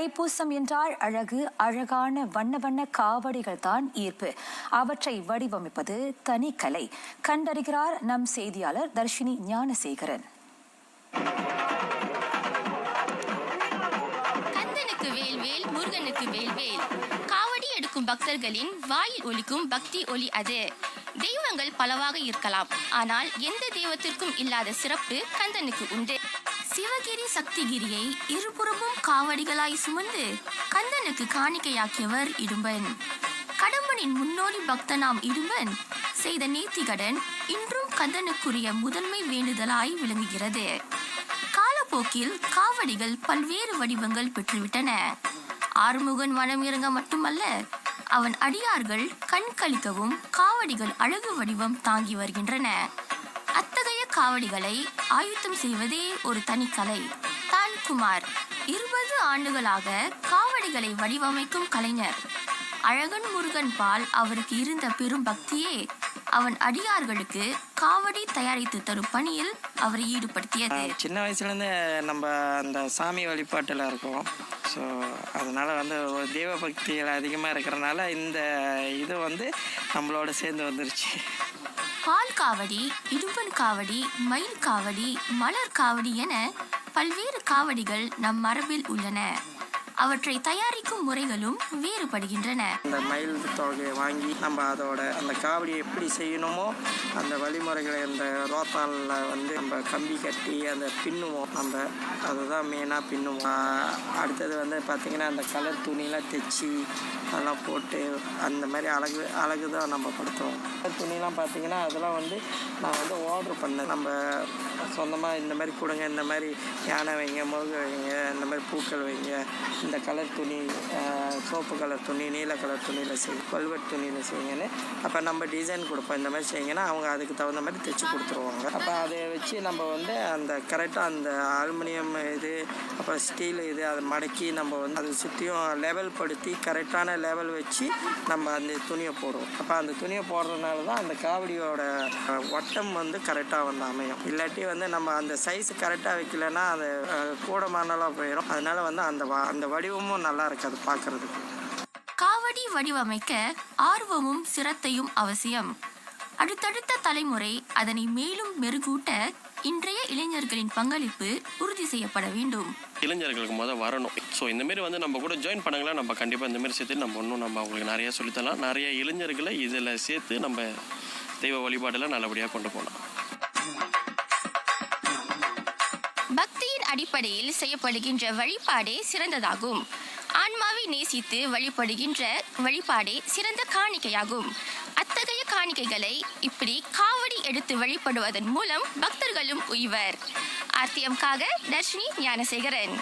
தைப்பூசம் என்றால் அழகு அழகான வண்ண வண்ண காவடிகள் தான் ஈர்ப்பு. அவற்றை வடிவமைப்பது தனிக்கலை கண்டறிகிறார் நம் செய்தியாளர் தர்ஷினி ஞானசேகரன். கந்தனுக்கு வேல் வேல் முருகனுக்கு வேல் வேல். காவடி எடுக்கும் பக்தர்களின் வாயில் ஒலிக்கும் பக்தி ஒலி அது. தெய்வங்கள் பலவாக இருக்கலாம். ஆனால் எந்த தெய்வத்திற்கும் இல்லாத சிறப்பு கந்தனுக்கு உண்டு. சிவகிரி சக்திகிரியை இருபுறமும் காவடிகளாய் சுமந்து கந்தனுக்கு காணிக்கையாக்கியவர் இடும்பன். கடம்பனின் முன்னோடி பக்தனாம் இடும்பன். செய்த நேர்த்திகடன் இன்றும் கந்தனுக்குரிய முதன்மை வேண்டுதலாய் விளங்குகிறது. காலப்போக்கில் காவடிகள் பல்வேறு வடிவங்கள் பெற்றுவிட்டன. ஆறுமுகன் மனம் இறங்க மட்டுமல்ல அவன் அடியார்கள் கண் கழிக்கவும் காவடிகள் அழகு வடிவம் தாங்கி வருகின்றன. காவடிகளை ஆயுத்தம் செய்வதே ஒரு தனிக்கலை தான் குமார் இருபது ஆண்டுகளாக காவடிகளை வடிவமைக்கும் கலைஞர். அழகன் முருகன் பால் அவருக்கு இருந்த பெரும் பக்தியே அவன் அடியார்களுக்கு காவடி தயாரித்து தரும் பணியில் அவரை ஈடுபடுத்தியது. சின்ன வயசுலேருந்து நம்ம அந்த சாமி வழிபாட்டில் இருக்கோம். ஸோ அதனால் வந்து தெய்வ பக்திகள் அதிகமாக இருக்கிறனால இந்த இது வந்து நம்மளோட சேர்ந்து வந்துருச்சு. பால் காவடி இடும்பன் காவடி மயில் காவடி மலர் காவடி என பல்வேறு காவடிகள் நம் மரபில் உள்ளன. அவற்றை தயாரிக்கும் முறைகளும் வேறுபடுகின்றன. அந்த மயில் தொகையை வாங்கி நம்ம அதோட அந்த காவடியை எப்படி செய்யணுமோ அந்த வழிமுறைகளை அந்த ரோத்தானில் வந்து நம்ம கம்பி கட்டி அந்த பின்னுவோம். நம்ம அதுதான் மெயினாக பின்னுவோம். அடுத்தது வந்து பார்த்திங்கன்னா அந்த கலர் துணிலாம் தைச்சி அதெல்லாம் போட்டு அந்த மாதிரி அழகு அழகு தான் நம்ம படுத்துவோம். துணிலாம் பார்த்திங்கன்னா அதெல்லாம் வந்து நான் வந்து ஆர்டர் பண்ணேன் நம்ம சொந்தமாக இந்த மாதிரி கொடுங்க இந்த மாதிரி யானை வைங்க முருக வைங்க இந்த மாதிரி பூக்கள் வைங்க இந்த கலர் துணி சோப்பு கலர் துணி நீல கலர் துணியில் செய் வல்வெட் துணியில் செய்யுங்கன்னு. அப்போ நம்ம டிசைன் கொடுப்போம். இந்த மாதிரி செய்யுங்கன்னா அவங்க அதுக்கு தகுந்த மாதிரி தைச்சி கொடுத்துருவாங்க. அப்போ அதை வச்சு நம்ம வந்து அந்த கரெக்டாக அந்த அலுமினியம் இது அப்புறம் ஸ்டீல் இது அதை மடக்கி நம்ம வந்து அதை சுற்றியும் லெவல் படுத்தி கரெக்டான லெவல் வச்சு நம்ம அந்த துணியை போடுவோம் அப்போ அந்த துணியை போடுறதுனால தான் அந்த காவடியோட ஒட்டம் வட்டம் வந்து கரெக்டாக வந்து அமையும். இல்லாட்டி வந்து நம்ம அந்த சைஸ் கரெக்டாக வைக்கலன்னா அது கூட மண்ணலாம் போயிடும் அதனால வந்து அந்த வ- அந்த வடிவமும் நல்லா இருக்காது பார்க்கறதுக்கு. காவடி வடிவமைக்க ஆர்வமும் சிரத்தையும் அவசியம். அடுத்தடுத்த தலைமுறை அதனை மேலும் மெருகூட்ட இன்றைய இளைஞர்களின் பங்களிப்பு உறுதி செய்யப்பட வேண்டும். இளைஞர்களுக்கு முதல் வரணும். ஸோ இந்த மாதிரி வந்து நம்ம கூட ஜாயின் பண்ணாங்களா நம்ம கண்டிப்பாக இந்த மாதிரி சேர்த்து நம்ம இன்னும் நம்ம அவங்களுக்கு நிறைய சொல்லித்தரலாம். நிறைய இளைஞர்களை இதில் சேர்த்து நம்ம தெய்வ வழிபாடெல்லாம் நல்லபடியாக கொண்டு போகலாம். அடிப்படையில் செய்யப்படுகின்ற வழிபாடே சிறந்ததாகும். ஆன்மாவை நேசித்து வழிபடுகின்ற வழிபாடே சிறந்த காணிக்கையாகும். அத்தகைய காணிக்கைகளை இப்படி காவடி எடுத்து வழிபடுவதன் மூலம் பக்தர்களும் உய்வர். ஆர்த்தியம்காக தர்ஷினி ஞானசேகரன்.